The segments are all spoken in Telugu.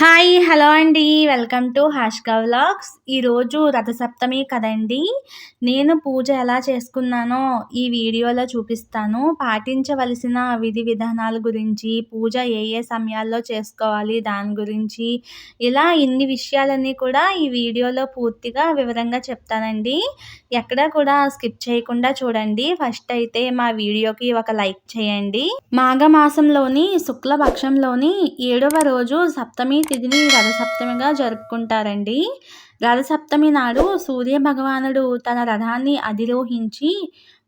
హాయ్ హలో అండి. వెల్కమ్ టు హాష్కా వ్లాగ్స్ ఈరోజు రథసప్తమి కదండి. నేను పూజ ఎలా చేసుకున్నానో ఈ వీడియోలో చూపిస్తాను. పాటించవలసిన విధి విధానాల గురించి పూజ ఏ ఏ సమయాల్లో చేసుకోవాలి దాని గురించి ఇలా ఇన్ని విషయాలన్నీ కూడా ఈ వీడియోలో పూర్తిగా వివరంగా చెప్తానండి. ఎక్కడ కూడా స్కిప్ చేయకుండా చూడండి. ఫస్ట్ అయితే మా వీడియోకి ఒక లైక్ చేయండి. మాఘమాసంలోని శుక్లపక్షంలోని ఏడవ రోజు సప్తమి తిథిని రథసప్తమిగా జరుపుకుంటారండి. రథసప్తమి నాడు సూర్య భగవానుడు తన రథాన్ని అధిరోహించి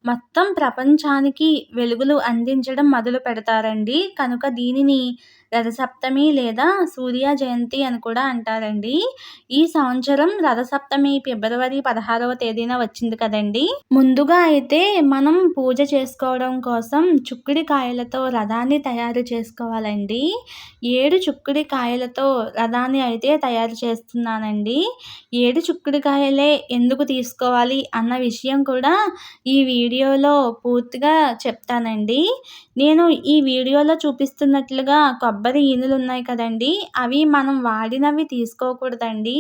మొత్తం ప్రపంచానికి వెలుగులు అందించడం మొదలు పెడతారండి కనుక దీనిని రథసప్తమి లేదా సూర్య జయంతి అని కూడా అంటారండి. ఈ సంవత్సరం రథసప్తమి ఫిబ్రవరి పదహారవ తేదీన వచ్చింది కదండి. ముందుగా అయితే మనం పూజ చేసుకోవడం కోసం చుక్కుడి కాయలతో రథాన్ని తయారు చేసుకోవాలండి. ఏడు చుక్కుడి కాయలతో రథాన్ని అయితే తయారు చేస్తున్నానండి. ఏడు చుక్కుడి కాయలే ఎందుకు తీసుకోవాలి అన్న విషయం కూడా ఈ వీడియోలో పూర్తిగా చెప్తానండి. నేను ఈ వీడియోలో చూపిస్తున్నట్లుగా కొబ్బరి కొబ్బరి ఈనులు ఉన్నాయి కదండి అవి మనం వాడినవి తీసుకోకూడదండి.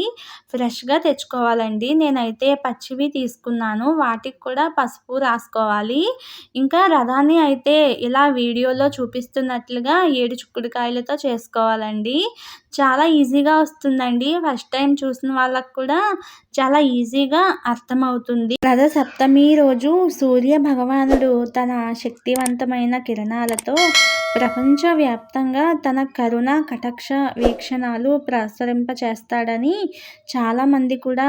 ఫ్రెష్గా తెచ్చుకోవాలండి. నేనైతే పచ్చివి తీసుకున్నాను. వాటికి కూడా పసుపు రాసుకోవాలి. ఇంకా రథాన్ని అయితే ఇలా వీడియోలో చూపిస్తున్నట్లుగా ఏడు చుక్కుడుకాయలతో చేసుకోవాలండి. చాలా ఈజీగా వస్తుందండి. ఫస్ట్ టైం చూసిన వాళ్ళకు కూడా చాలా ఈజీగా అర్థమవుతుంది. రథ సప్తమి రోజు సూర్య భగవానుడు తన శక్తివంతమైన కిరణాలతో ప్రపంచవ్యాప్తంగా తన కరుణ కటాక్ష వీక్షణాలు ప్రసరింపచేస్తాడని చాలామంది కూడా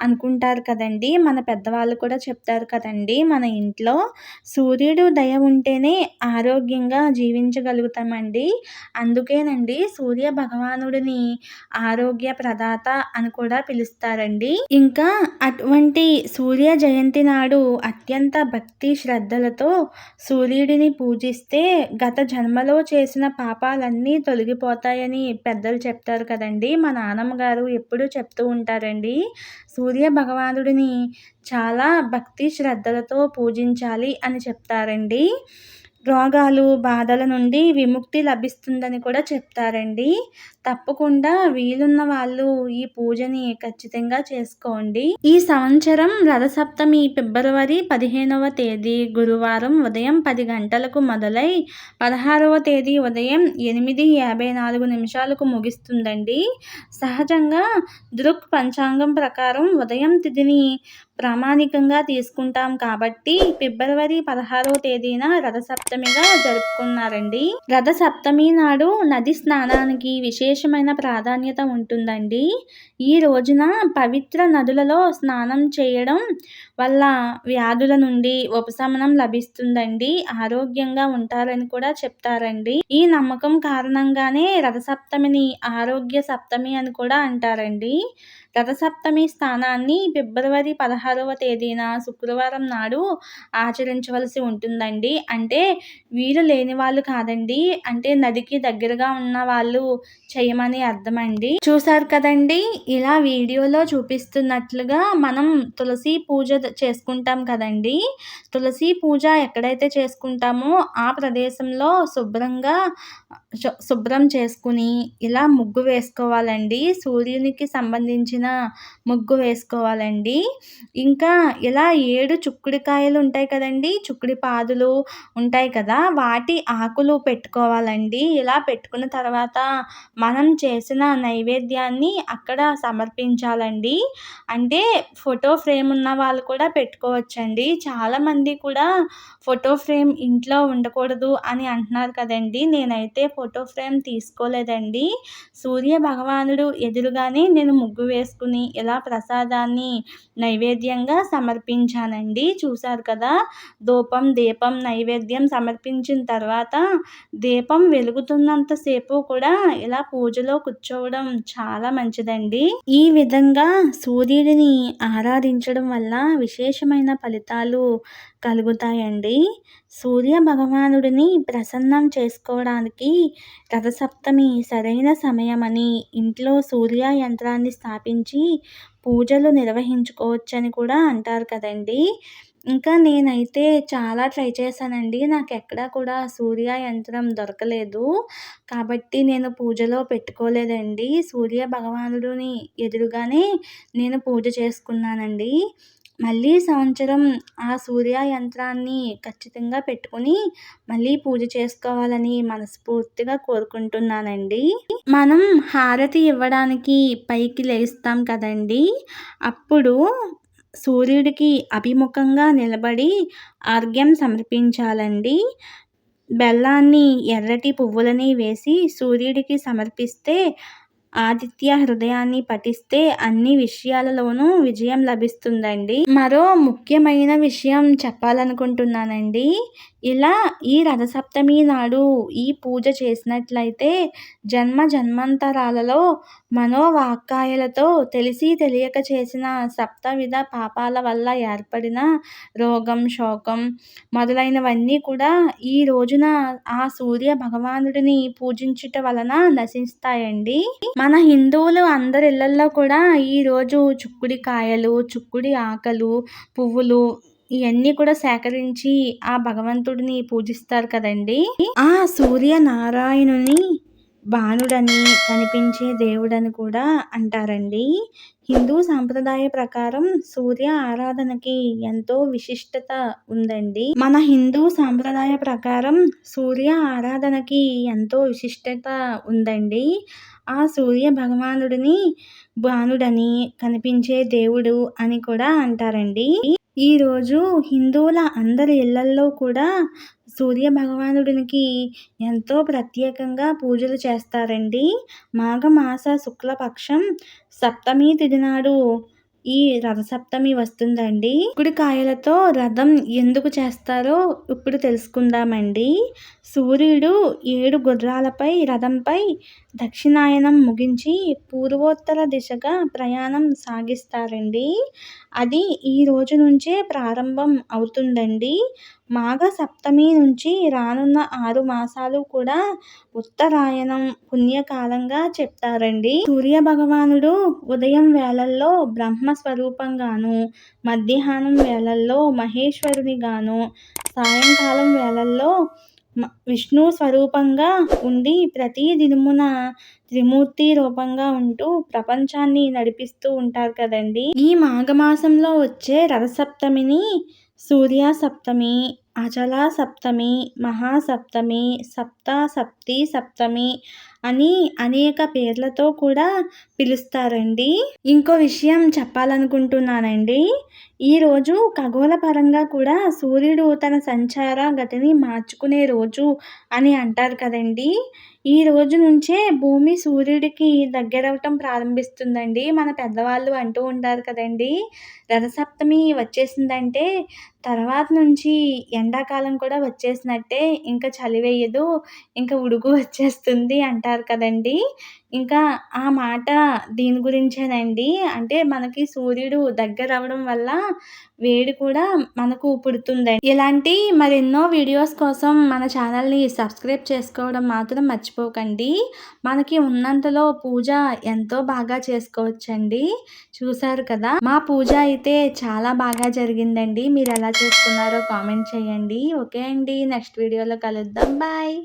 అనుకుంటారు కదండి. మన పెద్దవాళ్ళు కూడా చెప్తారు కదండి మన ఇంట్లో సూర్యుడు దయ ఉంటేనే ఆరోగ్యంగా జీవించగలుగుతామండి. అందుకేనండి సూర్య భగవానుడిని ఆరోగ్య ప్రదాత అని కూడా పిలుస్తారండి. ఇంకా అటువంటి సూర్య జయంతి నాడు అత్యంత భక్తి శ్రద్ధలతో సూర్యుడిని పూజిస్తే గత జన్మలో చేసిన పాపాలన్నీ తొలగిపోతాయని పెద్దలు చెప్తారు కదండి. మా నాన్నమ్మ గారు ఎప్పుడూ చెప్తూ ఉంటారండి. సూర్య భగవానుడిని చాలా భక్తి శ్రద్ధలతో పూజించాలి అని చెప్తారండి. రోగాలు బాధల నుండి విముక్తి లభిస్తుందని కూడా చెప్తారండి. తప్పకుండా వీలున్న వాళ్ళు ఈ పూజని ఖచ్చితంగా చేసుకోండి. ఈ సంవత్సరం రథసప్తమి ఫిబ్రవరి పదిహేనవ తేదీ గురువారం ఉదయం పది గంటలకు మొదలై పదహారవ తేదీ ఉదయం ఎనిమిది యాభై నాలుగు నిమిషాలకు ముగిస్తుందండి. సహజంగా దృక్ పంచాంగం ప్రకారం ఉదయం తిథిని ప్రామాణికంగా తీసుకుంటాం కాబట్టి ఫిబ్రవరి పదహారో తేదీన రథసప్తమిగా జరుపుకున్నారండి. రథసప్తమి నాడు నది స్నానానికి విశేషమైన ప్రాధాన్యత ఉంటుందండి. ఈ రోజున పవిత్ర నదులలో స్నానం చేయడం వల్ల వ్యాధుల నుండి ఉపశమనం లభిస్తుందండి. ఆరోగ్యంగా ఉంటారని కూడా చెప్తారండి. ఈ నమ్మకం కారణంగానే రథసప్తమిని ఆరోగ్య సప్తమి అని కూడా అంటారండి. రథసప్తమి స్థానాన్ని ఫిబ్రవరి పదహారవ తేదీన శుక్రవారం నాడు ఆచరించవలసి ఉంటుందండి. అంటే వీలు లేని వాళ్ళు కాదండి. అంటే నదికి దగ్గరగా ఉన్న వాళ్ళు చేయమని అర్థమండి. చూసారు కదండి? ఇలా వీడియోలో చూపిస్తున్నట్లుగా మనం తులసి పూజ చేసుకుంటాం కదండి. తులసి పూజ ఎక్కడైతే చేసుకుంటామో ఆ ప్రదేశంలో శుభ్రంగా శుభ్రం చేసుకుని ఇలా ముగ్గు వేసుకోవాలండి. సూర్యునికి సంబంధించిన ముగ్గు వేసుకోవాలండి. ఇంకా ఇలా ఏడు చుక్కుడికాయలు ఉంటాయి కదండి. చుక్కుడి పాదులు ఉంటాయి కదా. వాటి ఆకులు పెట్టుకోవాలండి. ఇలా పెట్టుకున్న తర్వాత మనం చేసిన నైవేద్యాన్ని అక్కడ సమర్పించాలండి. అంటే ఫోటో ఫ్రేమ్ ఉన్న వాళ్ళు కూడా కూడా పెట్టుకోవచ్చండి. చాలామంది కూడా ఫోటో ఫ్రేమ్ ఇంట్లో ఉండకూడదు అని అంటున్నారు కదండి. నేనైతే ఫోటో ఫ్రేమ్ తీసుకోలేదండి. సూర్య భగవానుడు ఎదురుగానే నేను ముగ్గు వేసుకుని ఇలా ప్రసాదాన్ని నైవేద్యంగా సమర్పించానండి. చూశారు కదా? ధూపం దీపం నైవేద్యం సమర్పించిన తర్వాత దీపం వెలుగుతున్నంతసేపు కూడా ఇలా పూజలో కూర్చోవడం చాలా మంచిదండి. ఈ విధంగా సూర్యుడిని ఆరాధించడం వల్ల విశేషమైన ఫలితాలు కలుగుతాయండి. సూర్య భగవానుడిని ప్రసన్నం చేసుకోవడానికి రథసప్తమి సరైన సమయమని ఇంట్లో సూర్య యంత్రాన్ని స్థాపించి పూజలు నిర్వహించుకోవచ్చని కూడా అంటారు కదండి. ఇంకా నేనైతే చాలా ట్రై చేశానండి. నాకు ఎక్కడా కూడా సూర్య యంత్రం దొరకలేదు. కాబట్టి నేను పూజలో పెట్టుకోలేదండి. సూర్య భగవానుడిని ఎదురుగానే నేను పూజ చేసుకున్నానండి. మళ్ళీ సంవత్సరం ఆ సూర్య యంత్రాన్ని ఖచ్చితంగా పెట్టుకుని మళ్ళీ పూజ చేసుకోవాలని మనస్ఫూర్తిగా కోరుకుంటున్నానండి. మనం హారతి ఇవ్వడానికి పైకి లేస్తాం కదండి. అప్పుడు సూర్యుడికి అభిముఖంగా నిలబడి ఆర్ఘ్యం సమర్పించాలండి. బెల్లాన్ని ఎర్రటి పువ్వులని వేసి సూర్యుడికి సమర్పిస్తే ఆదిత్య హృదయాన్ని పఠిస్తే అన్ని విషయాలలోనూ విజయం లభిస్తుందండి. మరో ముఖ్యమైన విషయం చెప్పాలనుకుంటున్నానండి. ఇలా ఈ రథసప్తమి నాడు ఈ పూజ చేసినట్లయితే జన్మ జన్మాంతరాలలో మనోవాక్కాయలతో తెలిసి తెలియక చేసిన సప్తవిధ పాపాల వల్ల ఏర్పడిన రోగం శోకం మొదలైనవన్నీ కూడా ఈ రోజున ఆ సూర్య భగవానుడిని పూజించుట వలన నశిస్తాయండి. మన హిందువులు అందరి ఇళ్ళలో కూడా ఈరోజు చుక్కుడి కాయలు చుక్కుడి ఆకలు పువ్వులు ఇవన్నీ కూడా సేకరించి ఆ భగవంతుడిని పూజిస్తారు కదండి. ఆ సూర్య నారాయణుని బాణుడని కనిపించే దేవుడని కూడా అంటారండి. హిందూ సాంప్రదాయ ప్రకారం సూర్య ఆరాధనకి ఎంతో విశిష్టత ఉందండి. మన హిందూ సాంప్రదాయ ప్రకారం సూర్య ఆరాధనకి ఎంతో విశిష్టత ఉందండి. ఆ సూర్య భగవానుడిని బాణుడని కనిపించే దేవుడు అని కూడా అంటారండి. ఈరోజు హిందువుల అందరి ఇళ్ళల్లో కూడా సూర్య భగవానుడికి ఎంతో ప్రత్యేకంగా పూజలు చేస్తారండి. మాఘమాస శుక్లపక్షం సప్తమి తిథి నాడు ఈ రథసప్తమి వస్తుందండి. కాయలతో రథం ఎందుకు చేస్తారో ఇప్పుడు తెలుసుకుందామండి. సూర్యుడు ఏడు గుర్రాలపై రథంపై దక్షిణాయనం ముగించి పూర్వోత్తర దిశగా ప్రయాణం సాగిస్తారండి. అది ఈ రోజు నుంచే ప్రారంభం అవుతుందండి. మాఘ సప్తమి నుంచి రానున్న ఆరు మాసాలు కూడా ఉత్తరాయణం పుణ్యకాలంగా చెప్తారండి. సూర్య భగవానుడు ఉదయం వేళల్లో బ్రహ్మ స్వరూపంగాను మధ్యాహ్నం వేళల్లో మహేశ్వరునిగాను సాయంకాలం వేళల్లో విష్ణు స్వరూపంగా ఉండి ప్రతి దినమున త్రిమూర్తి రూపంగా ఉంటూ ప్రపంచాన్ని నడిపిస్తూ ఉంటారు కదండి. ఈ మాఘమాసంలో వచ్చే రథసప్తమిని సూర్య సప్తమి అచల సప్తమి అని అనేక పేర్లతో కూడా పిలుస్తారండి. ఇంకో విషయం చెప్పాలనుకుంటున్నానండి. ఈరోజు ఖగోళ పరంగా కూడా సూర్యుడు తన సంచార గతిని మార్చుకునే రోజు అని అంటారు కదండి. ఈ రోజు నుంచే భూమి సూర్యుడికి దగ్గరవటం ప్రారంభిస్తుందండి. మన పెద్దవాళ్ళు అంటూ ఉంటారు కదండి. రథసప్తమి వచ్చేసిందంటే తర్వాత నుంచి ఎండాకాలం కూడా వచ్చేసినట్టే ఇంకా చలి వేయదు ఇంకా ఉడుకు వచ్చేస్తుంది అంటారు కదండి. ఇంకా ఆ మాట దీని గురించేనండి. అంటే మనకి సూర్యుడు దగ్గర అవ్వడం వల్ల వేడి కూడా మనకు పుడుతుందండి. ఇలాంటి మరెన్నో వీడియోస్ కోసం మన ఛానల్ని సబ్స్క్రైబ్ చేసుకోవడం మాత్రం మర్చిపోకండి. మనకి ఉన్నంతలో పూజ ఎంతో బాగా చేసుకోవచ్చండి. చూసారు కదా? మా పూజ అయితే చాలా బాగా జరిగిందండి. మీరు ఎలా చేసుకున్నారో కామెంట్ చేయండి. ఓకే అండి. నెక్స్ట్ వీడియోలో కలుద్దాం. బాయ్.